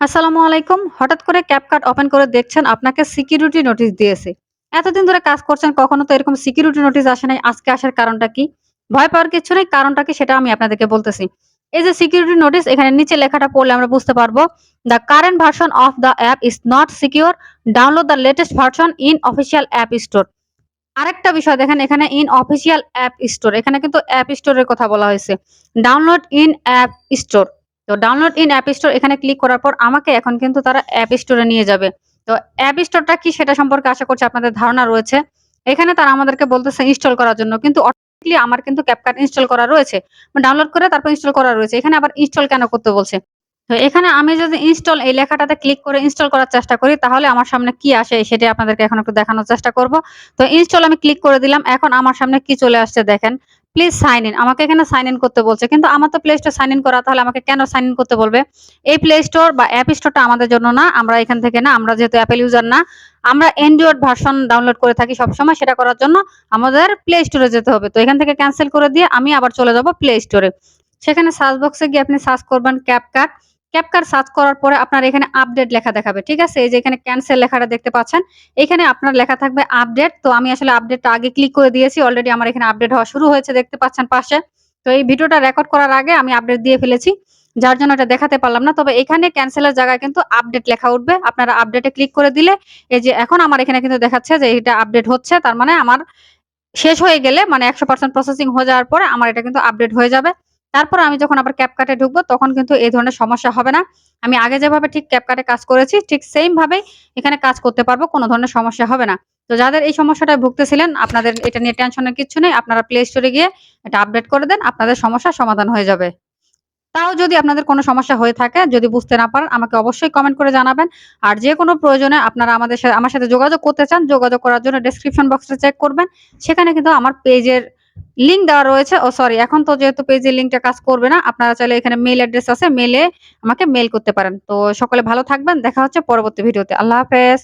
আসসালামু আলাইকুম। হঠাৎ করে CapCut ওপেন করে দেখছেন, আপনাকে সিকিউরিটি নোটিস দিয়েছে। এতদিন ধরে কাজ করছেন, কখনো তো এরকম সিকিউরিটি নোটিস আসে নাই। আজকে আসার কারণটা কি? ভয় পাওয়ার কিছু নেই। কারণটা কি সেটা আমি আপনাদেরকে বলতেছি। এই যে সিকিউরিটি নোটিস এখানে নিচে লেখাটা পড়লে আমরা বুঝতে পারব। The current version of the app is not secure. Download the latest version in official app store আরেকটা বিষয় দেখেন, এখানে ইন অফিসিয়াল অ্যাপ স্টোর এখানে কিন্তু অ্যাপ স্টোরের কথা বলা হয়েছে। Download in app store. তো ডাউনলোড ইন অ্যাপ স্টোর এখানে ক্লিক করার পর আমাকে এখন কিন্তু তারা অ্যাপ স্টোরে নিয়ে যাবে। তো অ্যাপ স্টোরটা কি সেটা সম্পর্কে আশা করছি আপনাদের ধারণা রয়েছে। এখানে তারা আমাদেরকে বলতেছে ইনস্টল করার জন্য। কিন্তু অটোমেটিক্যালি আমার কিন্তু CapCut ইনস্টল করা রয়েছে। ডাউনলোড করে তারপর ইনস্টল করা রয়েছে। এখানে আবার ইনস্টল কেন করতে বলছে? তো এখানে আমি যদি ইনস্টল এই লেখাটাতে ক্লিক করে ইনস্টল করার চেষ্টা করি, তাহলে আমার সামনে কি আসে সেটা আপনাদেরকে এখন একটু দেখানোর চেষ্টা করব। তো ইনস্টল আমি ক্লিক করে দিলাম। এখন আমার সামনে কি চলে আসছে দেখেন। Please sign in. আমাকে এখানে সাইন ইন করতে বলছে। কিন্তু আমার তো প্লে স্টোর সাইন ইন করা, তাহলে আমাকে কেন সাইন ইন করতে বলবে? এই প্লে স্টোর বা অ্যাপ স্টোরটা আমাদের জন্য না। আমরা এখান থেকে না, আমরা যেহেতু অ্যাপেল ইউজার না। আমরা অ্যান্ড্রয়েড ভার্সন ডাউনলোড করে থাকি সবসময়, সেটা করার জন্য আমাদের প্লে স্টোরে যেতে হবে। তো এখান থেকে ক্যান্সেল করে দিয়ে আমি আবার চলে যাব প্লে স্টোরে। সেখানে সার্চ বক্সে গিয়ে আপনি সার্চ করবেন CapCut। CapCut সার্চ করার পরে আপনার এখানে আপডেট লেখা দেখাবে। ঠিক আছে? এই যে এখানে ক্যান্সেল লেখাটা দেখতে পাচ্ছেন। এখানে আপনার লেখা থাকবে আপডেট। তো আমি আসলে আপডেটটা আগে ক্লিক করে দিয়েছি। অলরেডি আমার এখানে আপডেট হওয়া শুরু হয়েছে দেখতে পাচ্ছেন পাশে। তো এই ভিডিওটা রেকর্ড করার আগে আমি আপডেট দিয়ে ফেলেছি। যার জন্য এটা দেখাতে পারলাম না। তবে এখানে ক্যান্সেলের জায়গায় কিন্তু আপডেট লেখা উঠবে। আপনারা আপডেটে ক্লিক করে দিলে এই যে এখন আমার এখানে কিন্তু দেখাচ্ছে যে এটা আপডেট হচ্ছে। তার মানে আমার শেষ হয়ে গেলে মানে 100% প্রসেসিং হয়ে যাওয়ার পরে আমার এটা কিন্তু আপডেট হয়ে যাবে। তারপর আমি যখন আবার এ ঢুকবো তখন কিন্তু এই ধরনের সমস্যা হবে না। আমি আগে যেভাবে ঠিক এ কাজ করেছি ঠিক সেইম ভাবেই এখানে কাজ করতে পারব। কোনো ধরনের সমস্যা হবে না। তো যাদের এই সমস্যাটায় ভুগতেছিলেন আপনাদের এটা নিয়ে টেনশনের কিছু নেই। আপনারা প্লে স্টোরে গিয়ে এটা আপডেট করে দেন। আপনাদের সমস্যার সমাধান হয়ে যাবে। তাও যদি আপনাদের কোনো সমস্যা হয়ে থাকে, যদি বুঝতে না পারেন আমাকে অবশ্যই কমেন্ট করে জানাবেন। আর যেকোনো প্রয়োজনে আপনারা আমাদের সাথে আমার সাথে যোগাযোগ করতে চান, যোগাযোগ করার জন্য ডেসক্রিপশন বক্সটা চেক করবেন। সেখানে কিন্তু আমার পেজের লিংক দেওয়া রয়েছে। ও সরি এখন তো যেহেতু পেজের লিঙ্কটা কাজ করবে না। আপনারা চাইলে এখানে মেল অ্যাড্রেস আছে। মেলে আমাকে মেল করতে পারেন। তো সকলে ভালো থাকবেন। দেখা হচ্ছে পরবর্তী ভিডিওতে। আল্লাহ হাফেজ।